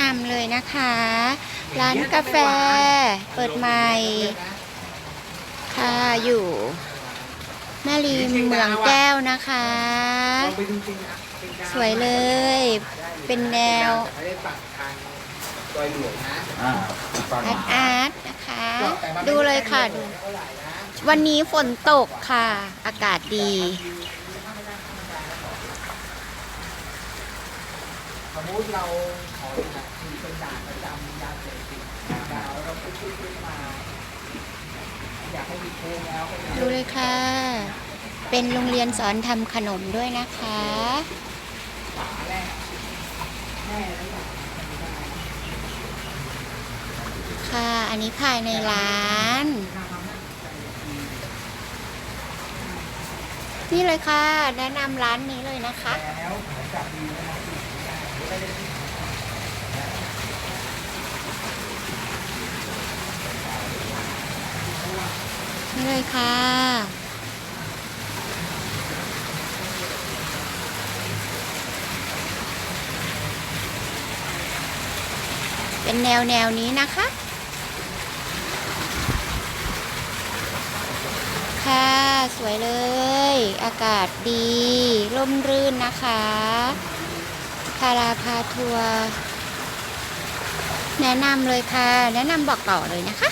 นำเลยนะคะ ร้านกาแฟเปิดใหม่ค่ะอยู่แม่ริมเมืองแก้วนะคะ สวยเลย เป็นแนวไม่ได้ฝั่งทางดอยหลวงนะอ่าฟังอาร์ตอาร์ตนะคะแต่มันไม่ดูเลยค่ะดูเท่าไหร่นะวันนี้ฝนตกค่ะ อากาศดี สมมติเราขอแบบมีเป็นด่านประจำยาเสพติดดาวเราก็ขึ้นขึ้นมา อยากให้มีโค้งแล้วก็จะดูเลยค่ะ เป็นโรงเรียนสอนทำขนมด้วยนะคะ ฝาแรกแม่แล้วอยากค่ะ อันนี้ภายในร้าน นี่เลยค่ะ แนะนำร้านนี้เลยนะคะ แล้วเหมือนกับมีนะครับไม่ได้ นี่เลยค่ะ เป็นแนวแนวนี้นะคะ ค่ะ สวยเลย อากาศดีร่มรื่นนะคะพาราพาทัวร์แนะนำเลยค่ะ แนะนำบอกต่อเลยนะคะ